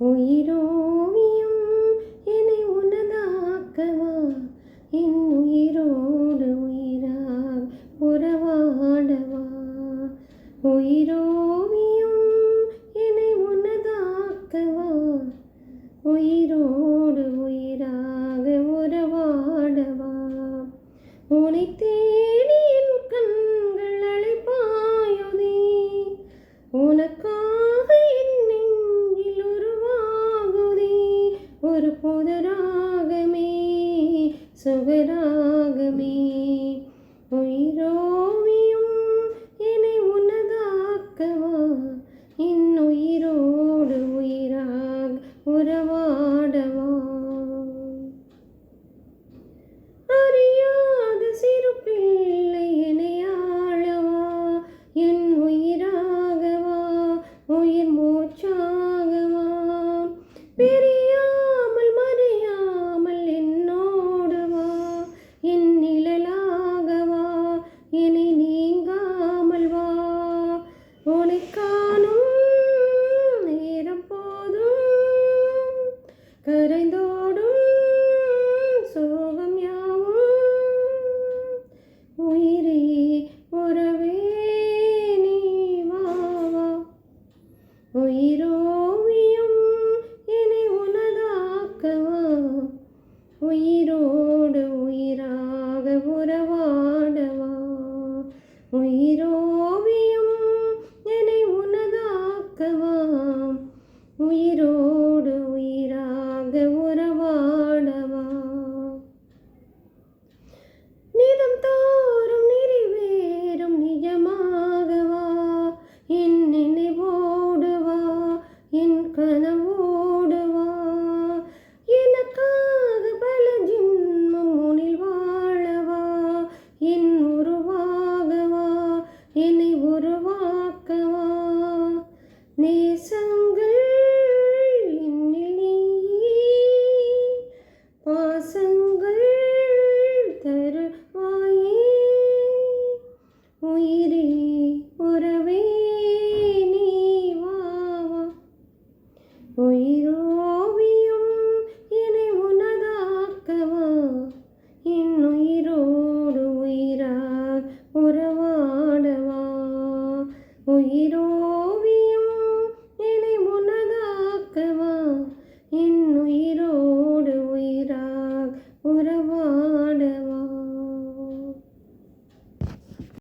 உயிரோவியம் என்னை உனதாக்கவா என் உயிரோடு உயிராக உறவாடவா? உயிரோவியம் என்னை உனதாக்கவா உயிரோடு உயிராக உறவாடவா? உனைத்தே ஒரு புதராகமே சுகராகமே. உயிரோவியும் என்னை உனதாக்கவா இன்னுயிரோடு உயிராக உறவாடவா? அறியாத சிறு பிள்ளை என்னை ஆளவா? என் உயிராகவா? உயிர் மூச்சா கரைந்தோடும் சோகம் யாவும். உயிரே உறவே நீ வா வா. உயிரோவியம் என்னை உனதாக்கவா. உயிரோடு உயிராக உறவாடவா. உயிரோவியம் என்னை உனதாக்கவா. என் கனவோடுவா. எனக்காக பல ஜென்மம் உனில் வாழவா. என் உருவாகவா என்னை உருவாக்கவா. நேசங்கள் என்னில் நீயே பாசங்கள் தரு